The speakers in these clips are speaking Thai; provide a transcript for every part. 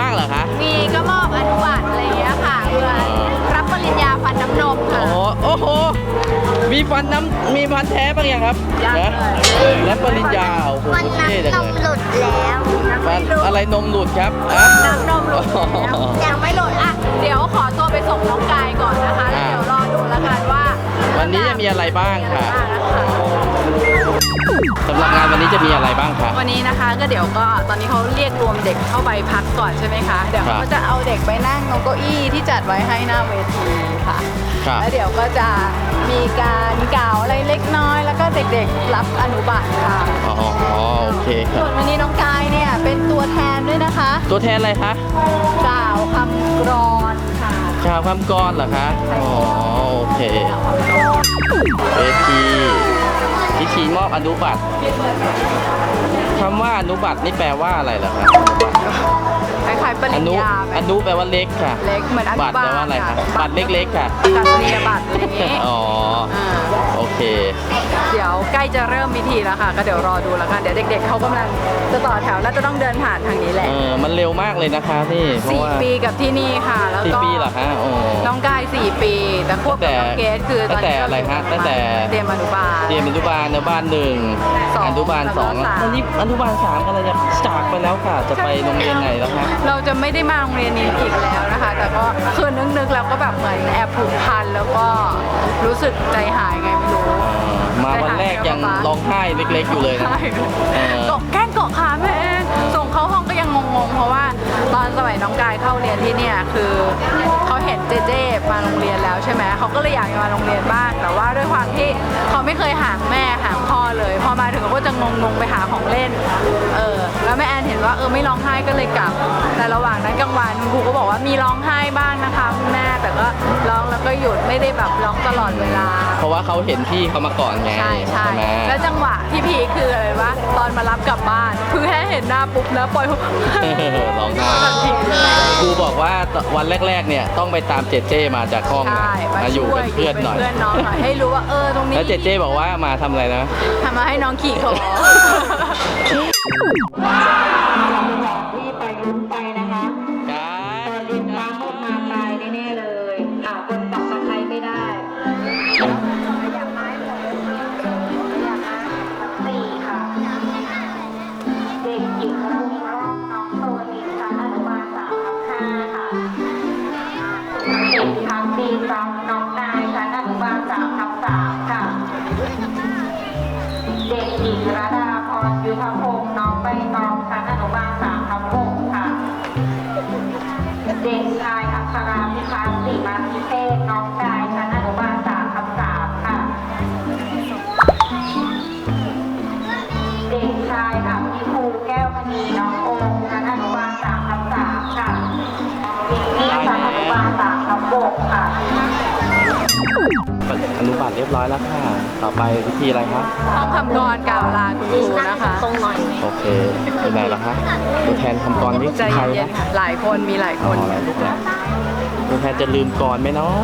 บ้างเหรอคะ มีก็มอบอนุบัติอะไรอย่างเงี้ยค่ะเพื่อรับปริญญาฟันน้ำนมค่ะ โอ้โหโอ้โห มีฟันน้ำมีฟันแท้บ้างยังครับยังนะเลย และปริญญาโอ้โหวันน้เท่จังำนเลยมหลุดแล้วฟันอะไรนมหลุดครับอะน้ำนมหลุดแล้วยังไม่หลุดอะ เดี๋ยวขอตัวไปส่งน้องกายก่อนนะคะ แล้วเดี๋ยวรอดูแล้วกันว่าวันนี้จะมีอะไรบ้างค่ะบ้างนะคะ สำหรับงานวันนี้จะมีอะไรบ้างคะ วันนี้นะคะก็เดี๋ยวก็ตอนนี้เขาเรียกรวมเด็กเข้าไปพักก่อนใช่ไหมคะ เดี๋ยวครับเขาจะเอาเด็กไปนั่งตรงเก้าอี้ที่จัดไว้ให้หน้าเวทีค่ะ ครับ แล้วเดี๋ยวก็จะมีการกล่าวอะไรเล็กน้อย แล้วก็เด็กๆรับอนุบัติค่ะ อ๋อโอเคครัส่บวนวันนี้น้องกายเนี่ยเป็นตัวแทนด้วยนะคะ ตัวแทนอะไรคะกล่าวคำกรอนค่ะชาวคำกรเหรอคะ อ๋อโอเคเวทีพิธีม อนุบัติคำว่าอนุบัตินี่แปลว่าอะไรเหรอคะ คล้ายๆปอริญนุญาไหม อนุแปลว่าเล็กค่ะเล็กเหมือนอนุบัตรบาแปลลว่าอะไรคะค่บัตรเล็กๆค่ะ กัศนียบัตรอะไรอย่างงี้อ๋อ อ่าโอเค เดี๋ยวใกล้จะเริ่มพิธีแล้วค่ะ ก็เดี๋ยวรอดูแล้วกัน เดี๋ยวเด็กๆเขากำลังจะต่อแถวน่าจะต้องเดินผ่านทางนี้แหละเออ มันเร็วมากเลยนะคะพี่ เพราะสี่ว่าปีกับที่นี่ค่ะ แล้วสี่ก็ปีเหรอคะโอ้ น้องกายสี่ปี แต่ควบกับน้องเกดคือตตั้อนงแต่นี้อะไรฮะตั้งแต่ เตรียมอนุบาลเรียนอนุบาลอนุบาลหนึ่งสองอนุบาลสองแล้วก็สาม ตอนนี้อนุบาลสามกำลังจะจากไปแล้วค่ะ จะไปโรงเรียนไหนแล้วคะเราจะไม่ได้มาโรงเรียนนี้อีกแล้วนะคะ แต่ก็คือนึกๆแล้วก็แบบเหมือนแอบผูกพันแล้วก็รู้สึกใจหายไงไม่รู้ มาวันแรกยังร้องไห้เล็กๆอยู่เลยนะใช่เออ เกาะแกล้งเกาะขาแม่ ตอนสมัยน้องกายเข้าเรียนที่เนี่ยคือเขาเห็นเจเจมาโรงเรียนแล้วใช่ไหมเขาก็เลยอยากจะมาโรงเรียนบ้างแต่ว่าด้วยความที่เขาไม่เคยห่างแม่ห่างพ่อเลย พอมาถึงเขาก็จะงงๆไปหาของเล่นเออแล้วแม่แอนเห็นว่าเออไม่ร้องไห้ก็เลยกลับ แต่ระหว่างนั้นกลางวันคุณครูก็บอกว่ามีร้องไห้บ้างนะคะคุณแม่แต่ก็ร้องแล้วก็หยุดไม่ได้แบบร้องตลอดเวลา เพราะว่าเขาเห็นพี่เขามาก่อนไงใช่ใช่ไหมแล้วจังหวะที่พีคคืออะไรวะ ตอนมารับกลับบ้านคือแค่เห็นหน้าปุ๊บแล้วปล่อยร้องไห้ทันทีเลยครูบอกว่าวันแรก ๆ เนี่ยต้องไปตามเจเจมาจากห้องนะใช่มาอยู่ช่วเป็นเพื่อนหน่อยเพื่อนน้องหน่อย ให้รู้ว่าเออตรงนี้แล้วเจเจบอกว่ามาทำอะไรนะทำมาให้น้องขี่คอ เด็กหญิงระดาพรยุทธพงศ์น้องใบตองชั้นอนุบาลสามทับหกค่ะ เด็กชายอัคราพิพัฒน์สีมาพิเทศน้องกายชั้นอนุบาลสามทับสามค่ะ เด็กชายอภิภูแก้วมณีน้องโอมชั้นอนุบาลสามทับสามค่ะเด็กหญิงชั้นอนุบาลสามทับหกค่ะ อนุบาตเรียบร้อยแล้วค่ะ ต่อไปวิธีอะไรคะห้องคำกรกล่าวลาคุณครูนะคะตรงหน่อยโอเคเป็นไงล่ะคะตัวแทนคำกรนี่ใจใครเย็นนะๆค่ะหลายคนมีหลายคนอ๋อลูกนะตัวแทนจะลืมกรไหมเนาะ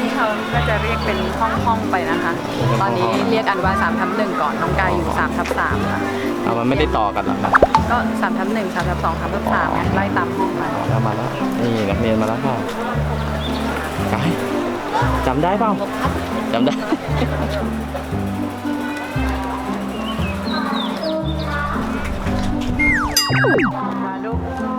ที่เขาก็จะเรียกเป็นห้องๆไปนะคะ ตอนนี้เรียกอันว่า3ทับหนึ่งก่อนน้องกายอยู่3ทับสามค่ะเอามันไม่ได้ต่อกันหรอกครับก็3ทับหนึ่งสามทับสองสามทับสามไงไล่ตามห้องไปแล้วมาแล้วนี่นักเรียนมาแล้วค่ะกาย จำได้เปล่าจำได้มาลูก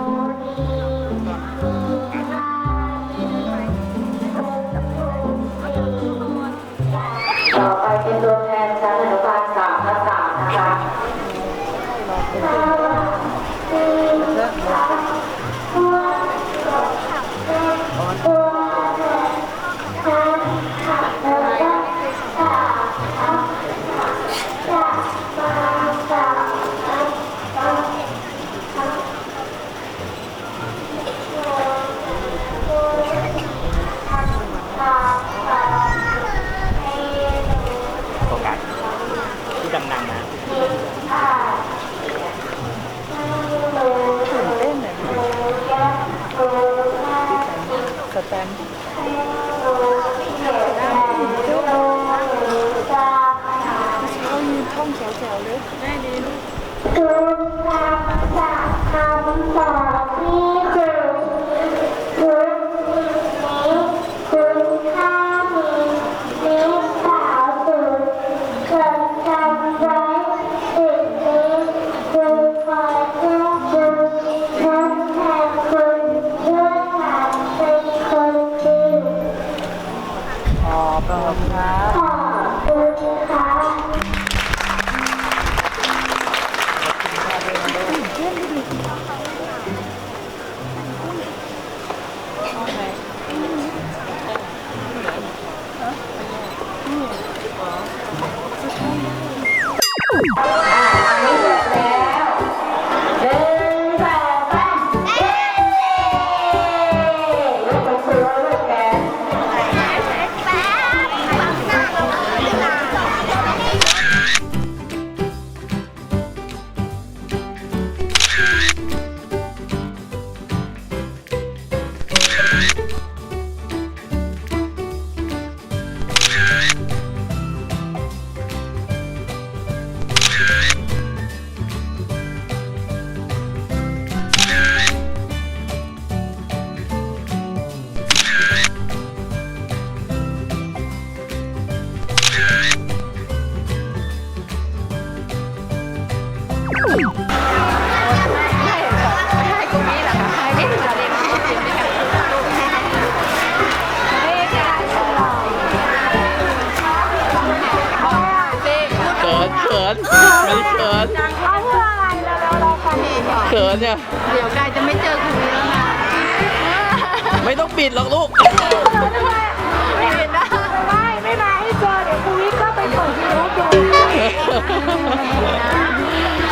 กันท่องแถวๆเลยไม่ดีลูก ก่อนเขินเนี่ย เดี๋ยวกายจะไม่เจอคุณนี้แล้วนะไม่ต้องปิดหรอกลูก ไม่เห็นนะไม่ไม่มาให้เจอเดี๋ยวครูวิทย์ก็ไปเปิดยูทูบดู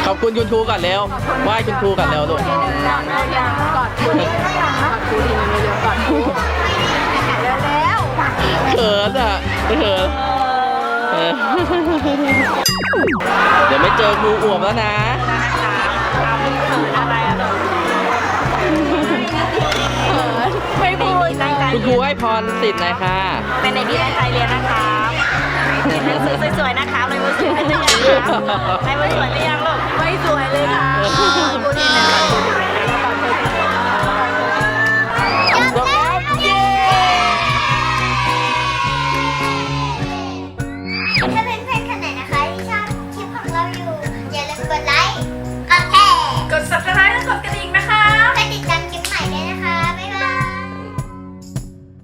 ขอบคุณคุณครูก่อนเร็วไหว้คุณครูก่อนเร็วลูกกอดเราอย่างกอดคุณกอดคุณดีเร็วๆกอดคุณแล้วเขินอะเขินเออเดี๋ยวไม่เจอครูอวบแล้วนะอะ ไรอะไม่พูดตั้งใจคุณครูให้พรสิทธิ์หน่อยค่ะเป็นในที่ตั้งใจเรียนนะครับเรียนหนังสือสวยๆนะคะเลยมือสวยหรือยังครับให้มือสวยหรือยังลูกไม่สวยเลยค่ะ